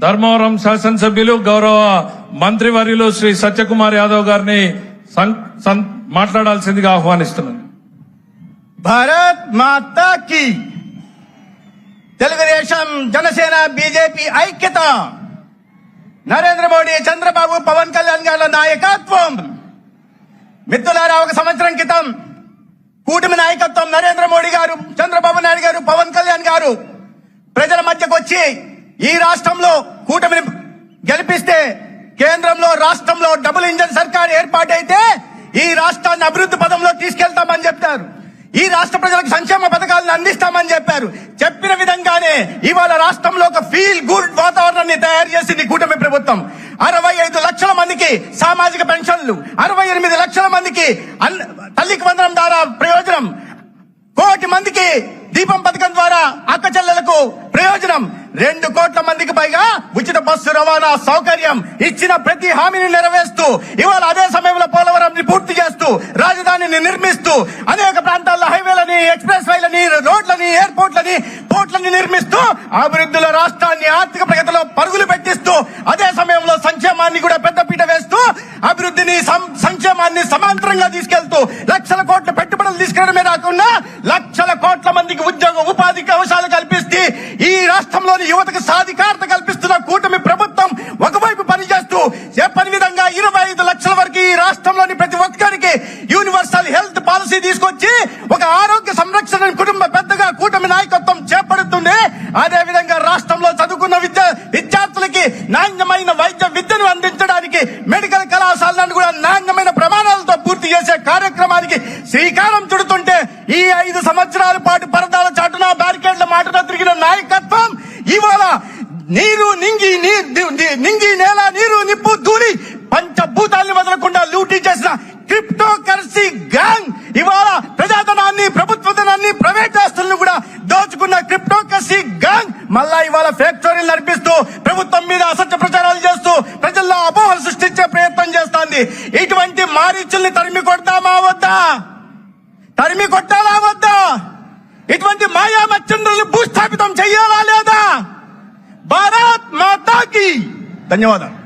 ధర్మవరం శాసనసభ్యులు గౌరవ మంత్రివర్యులు శ్రీ సత్యకుమార్ యాదవ్ గారిని సం- మాట్లాడాల్సిందిగా ఆహ్వానిస్తున్నాను. భారత్ మాతా తెలుగుదేశం జనసేన బీజేపీ ఐక్యత. నరేంద్ర మోడీ చంద్రబాబు పవన్ కళ్యాణ్ గారి నాయకత్వం. మిత్రులారా ఒక సంవత్సరం క్రితం కూటమి నాయకత్వం నరేంద్ర మోడీ గారు చంద్రబాబు నాయుడు గారు పవన్ కళ్యాణ్ గారు ప్రజల మధ్యకు వచ్చి ఈ రాష్ట్రంలో కూటమిని గెలిపిస్తే కేంద్రంలో రాష్ట్రంలో డబుల్ ఇంజన్ సర్కార్ ఏర్పాటైతే ఈ రాష్ట్రాన్ని అభివృద్ధి పదంలో తీసుకెళ్తామని చెప్తారు ఈ రాష్ట్ర ప్రజలకు సంక్షేమ పథకాలను అందిస్తామని చెప్పారు. చెప్పిన విధంగానే ఇవాళ రాష్ట్రంలో ఒక ఫీల్ గుడ్ వాతావరణాన్ని తయారు చేసింది కూటమి ప్రభుత్వం. అరవై ఐదు లక్షల మందికి సామాజిక పెన్షన్లు అరవై ఎనిమిది లక్షల మందికి అన్- తల్లికి వందనం ద్వారా ప్రయోజనం కోటి మందికి దీపం పథకం ద్వారా అక్క చెల్లెలకు ప్రయోజనం రెండు కోట్ల మందికి పైగా ఉచిత బస్సు రవాణా సౌకర్యం ఇచ్చిన ప్రతి హామీని నెరవేరుస్తూ ఇవాళ అదే సమయంలో పోలవరం పూర్తి చేస్తూ రాజధానిని నిర్మిస్తూ అనేక ప్రాంతాల్లో హైవేలని ఎక్స్ప్రెస్ వైలని రోడ్లని ఎయిర్పోర్ట్లని పోర్ట్లని నిర్మిస్తూ అభివృద్ధిలో రాష్ట్రాన్ని ఆర్థిక ప్రగతిలో పరుగులు పెట్టిస్తూ అదే సమయంలో సంక్షేమాన్ని కూడా పెద్దపీట వేస్తూ అభివృద్ధిని సం- సంక్షేమాన్ని సమాంతరంగా తీసుకెళ్తూ లక్షల కోట్ల పెట్టుబడులు తీసుకెళ్ళడమే కాకుండా లక్షల కోట్ల మందికి ఉద్యోగ ఉపాధి అవకాశాలు కలిపి రాష్ట్రంలోని యువతకు సాధికారత కల్పిస్తున్న కూటమి ప్రభుత్వం ఒకవైపు పనిచేస్తూ చెప్పని విధంగా ఇరవై ఐదు లక్షల వరకు ఈ రాష్ట్రంలోని ప్రతి ఒక్కరికి యూనివర్సల్ హెల్త్ పాలసీ తీసుకొచ్చి ఒక ఆరోగ్య సంరక్షణ కుటుంబ పెద్దగా కూటమి నాయకత్వం చేపడుతుంది అదే విధంగా రాష్ట్రంలో చదువుకున్న విద్య విద్యార్థులకి నాణ్యమైన వైద్య విద్యను అందించడానికి మెడికల్ కళాశాలను కూడా నాణ్యమైన ప్రమాణాలతో పూర్తి చేసే కార్యక్రమానికి శ్రీకారం ఈ ఐదు సంవత్సరాల పాటు పరదాల చాటున బ్యారికేడ్ల మాటన తిరిగిన నాయకత్వం ఇవాళ నీరు నింగి నీ- నింగి నేల నీరు నిప్పు ధూళి పంచభూతాల్ని వదలకుండా లూటీ చేసిన క్రిప్టో కరెన్సీ గ్యాంగ్ ఇవాళ ప్రజాధనాన్ని ప్రభుత్వ ధనాన్ని ప్రైవేట్ ఆస్తులను కూడా దోచుకున్న క్రిప్టో కరెన్సీ గ్యాంగ్ మళ్ళా ఇవాళ ఫ్యాక్టరీలు నడిపిస్తూ ప్రభుత్వం మీద అసత్య ప్రచారాలు చేస్తూ ప్రజల్లో అపోహలు సృష్టించే ప్రయత్నం చేస్తోంది. ఇటువంటి మారీచుల్ని తరిమి కొడతామా వద్దా? తరిమి కొట్టాలా వద్దా? ఇటువంటి మాయా మచ్చంద్రుల్ని భూస్థాపితం చెయ్యాలా లేదా? భారత్ మాతాకి ధన్యవాదాలు.